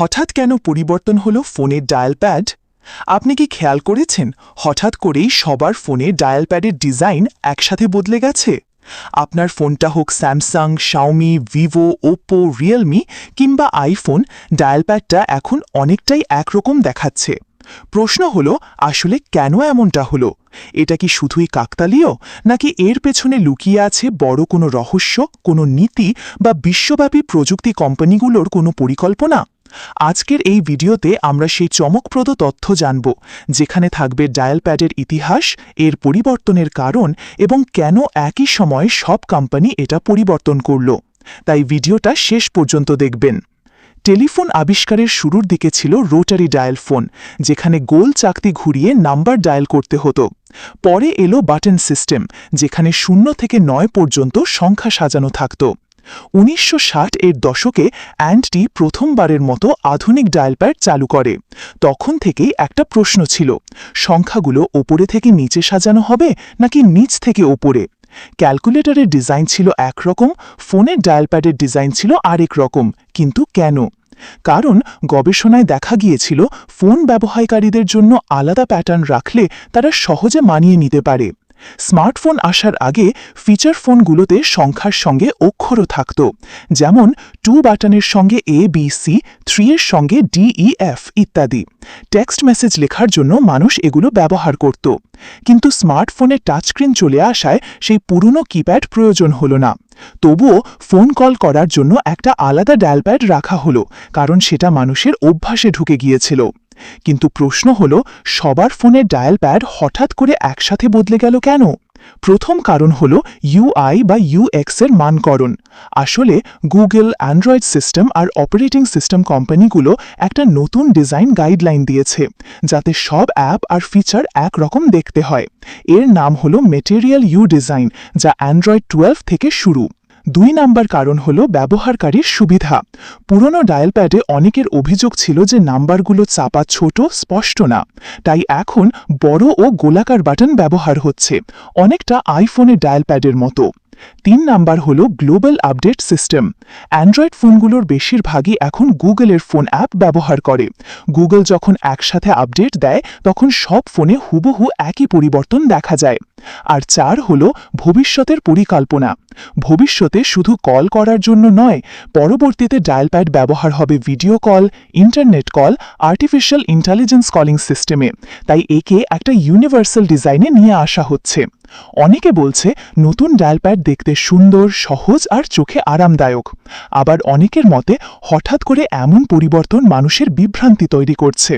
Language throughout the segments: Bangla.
হঠাৎ কেন পরিবর্তন হলো ফোনের ডায়াল প্যাড? আপনি কি খেয়াল করেছেন হঠাৎ করেই সবার ফোনে ডায়াল প্যাডের ডিজাইন একসাথে বদলে গেছে? আপনার ফোনটা হোক Samsung, Xiaomi, Vivo, Oppo, Realme কিংবা আইফোন, ডায়াল প্যাডটা এখন অনেকটাই একরকম দেখাচ্ছে। প্রশ্ন হলো, আসলে কেন এমনটা হলো? এটা কি শুধুই কাকতালীয়, নাকি এর পেছনে লুকিয়ে আছে বড় কোনো রহস্য, কোনো নীতি বা বিশ্বব্যাপী প্রযুক্তি কোম্পানিগুলোর কোনো পরিকল্পনা? আজকের এই ভিডিওতে আমরা সেই চমকপ্রদ তথ্য জানব, যেখানে থাকবে ডায়াল প্যাডের ইতিহাস, এর পরিবর্তনের কারণ এবং কেন একই সময় সব কোম্পানি এটা পরিবর্তন করল। তাই ভিডিওটা শেষ পর্যন্ত দেখবেন। টেলিফোন আবিষ্কারের শুরুর দিকে ছিল রোটারি ডায়াল ফোন, যেখানে গোল চাকতি ঘুরিয়ে নাম্বার ডায়াল করতে হতো। পরে এলো বাটন সিস্টেম, যেখানে শূন্য থেকে নয় পর্যন্ত সংখ্যা সাজানো থাকত। উনিশশো ষাট এর দশকে অ্যান্ডটি প্রথমবারের মতো আধুনিক ডায়াল প্যাড চালু করে। তখন থেকেই একটা প্রশ্ন ছিল, সংখ্যাগুলো ওপরে থেকে নিচে সাজানো হবে নাকি নিচ থেকে ওপরে? ক্যালকুলেটরের ডিজাইন ছিল একরকম, ফোনের ডায়াল প্যাডের ডিজাইন ছিল আরেক রকম, কিন্তু কেন? কারণ গবেষণায় দেখা গিয়েছিল, ফোন ব্যবহারকারীদের জন্য আলাদা প্যাটার্ন রাখলে তারা সহজে মানিয়ে নিতে পারে। স্মার্টফোন আসার আগে ফিচার ফোনগুলোতে সংখ্যার সঙ্গে অক্ষরও থাকত, যেমন টু বাটনের সঙ্গে এ বি সি থ্রি এর সঙ্গে ডি ই এফ ইত্যাদি। টেক্সট মেসেজ লেখার জন্য মানুষ এগুলো ব্যবহার করত। কিন্তু স্মার্টফোনে টাচস্ক্রিন চলে আসায় সেই পুরনো কিপ্যাড প্রয়োজন হলো না। তবুও ফোন কল করার জন্য একটা আলাদা ডায়ালপ্যাড রাখা হলো, কারণ সেটা মানুষের অভ্যাসে ঢুকে গিয়েছিল। কিন্তু প্রশ্ন হল, সবার ফোনের ডায়াল প্যাড হঠাৎ করে একসাথে বদলে গেল কেন? প্রথম কারণ হল ইউআই বা ইউএক্স এর মানকরণ। আসলে গুগল, অ্যান্ড্রয়েড সিস্টেম আর অপারেটিং সিস্টেম কোম্পানিগুলো একটা নতুন ডিজাইন গাইডলাইন দিয়েছে, যাতে সব অ্যাপ আর ফিচার একরকম দেখতে হয়। এর নাম হল মেটেরিয়াল ইউ ডিজাইন, যা অ্যান্ড্রয়েড টুয়েলভ থেকে শুরু। দুই নাম্বার কারণ হল ব্যবহারকারীর সুবিধা। পুরনো ডায়াল প্যাডে অনেকের অভিযোগ ছিল যে নাম্বারগুলো চাপা ছোট, স্পষ্ট না। তাই এখন বড় ও গোলাকার বাটন ব্যবহার হচ্ছে। অনেকটা আইফোনের ডায়াল প্যাডের মতো। তিন নাম্বার হল গ্লোবাল আপডেট সিস্টেম অ্যান্ড্রয়েড ফোনগুলোর বেশিরভাগই এখন গুগলের ফোন অ্যাপ ব্যবহার করে। গুগল যখন একসাথে আপডেট দেয়, তখন সব ফোনে হুবহু একই পরিবর্তন দেখা যায়। আর চার হল ভবিষ্যতের পরিকল্পনা। ভবিষ্যতে শুধু কল করার জন্য নয়, পরবর্তীতে ডায়াল প্যাড ব্যবহার হবে video call internet call artificial intelligence calling সিস্টেমে তাই একে একটা ইউনিভার্সাল ডিজাইনে নিয়ে আসা হচ্ছে। অনেকে বলছে নতুন ডায়াল প্যাড দেখতে সুন্দর, সহজ আর চোখে আরামদায়ক। আবার অনেকের মতে হঠাৎ করে এমন পরিবর্তন মানুষের বিভ্রান্তি তৈরি করছে।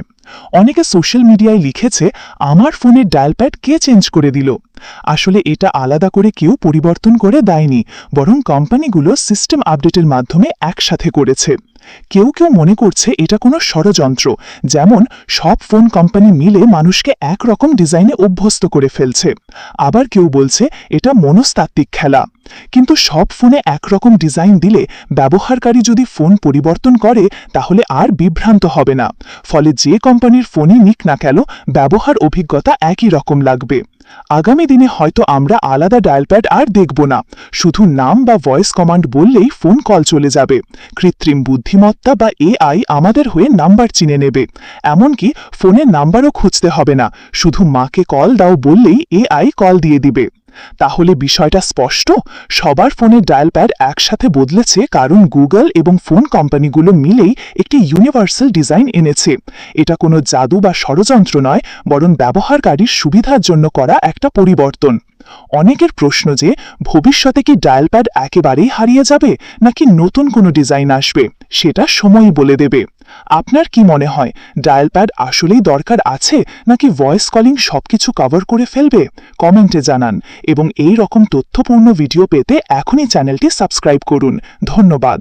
অনেকে সোশ্যাল মিডিয়ায় লিখেছে, আমার ফোনের ডায়াল প্যাড কে চেঞ্জ করে দিল? আসলে এটা আলাদা করে কেউ পরিবর্তন করে দেয়নি, বরং কোম্পানিগুলো সিস্টেম আপডেটের মাধ্যমে একসাথে করেছে। কেউ কেউ মনে করছে এটা কোনো ষড়যন্ত্র, যেমন সব ফোন কোম্পানি মিলে মানুষকে একরকম ডিজাইনে অভ্যস্ত করে ফেলছে। আবার কেউ বলছে এটা মনস্তাত্ত্বিক খেলা। কিন্তু সব ফোনে একরকম ডিজাইন দিলে ব্যবহারকারী যদি ফোন পরিবর্তন করে, তাহলে আর বিভ্রান্ত হবে না। ফলে যে কোম্পানির ফোনই নিক না কেন, ব্যবহার অভিজ্ঞতা একই রকম লাগবে। আগামী দিনে হয়তো আমরা আলাদা ডায়াল প্যাড আর দেখব না। শুধু নাম বা ভয়েস কমান্ড বললেই ফোন কল চলে যাবে। কৃত্রিম বুদ্ধিমত্তা বা এআই আমাদের হয়ে নাম্বার চিনে নেবে। এমনকি ফোনের নাম্বারও খুঁজতে হবে না। শুধু মাকে কল দাও বললেই এআই কল দিয়ে দিবে। তাহলে বিষয়টা স্পষ্ট? সবার ফোনের ডায়াল প্যাড একসাথে বদলেছে কারণ গুগল এবং ফোন কোম্পানিগুলো মিলেই একটি ইউনিভার্সাল ডিজাইন এনেছে। এটা কোনো জাদু বা ষড়যন্ত্র নয়, বরং ব্যবহারকারীর সুবিধার জন্য করা একটা পরিবর্তন। অনেকের প্রশ্ন যে, ভবিষ্যতে কি ডায়াল প্যাড একেবারেই হারিয়ে যাবে, নাকি নতুন কোনো ডিজাইন আসবে? সেটা সময় বলে দেবে। আপনার কি মনে হয় ডায়াল প্যাড আসলেই দরকার আছে, নাকি ভয়েস কলিং সবকিছু কভার করে ফেলবে? কমেন্টে জানান, এবং এই রকম তথ্যপূর্ণ ভিডিও পেতে এখনই চ্যানেলটি সাবস্ক্রাইব করুন। ধন্যবাদ।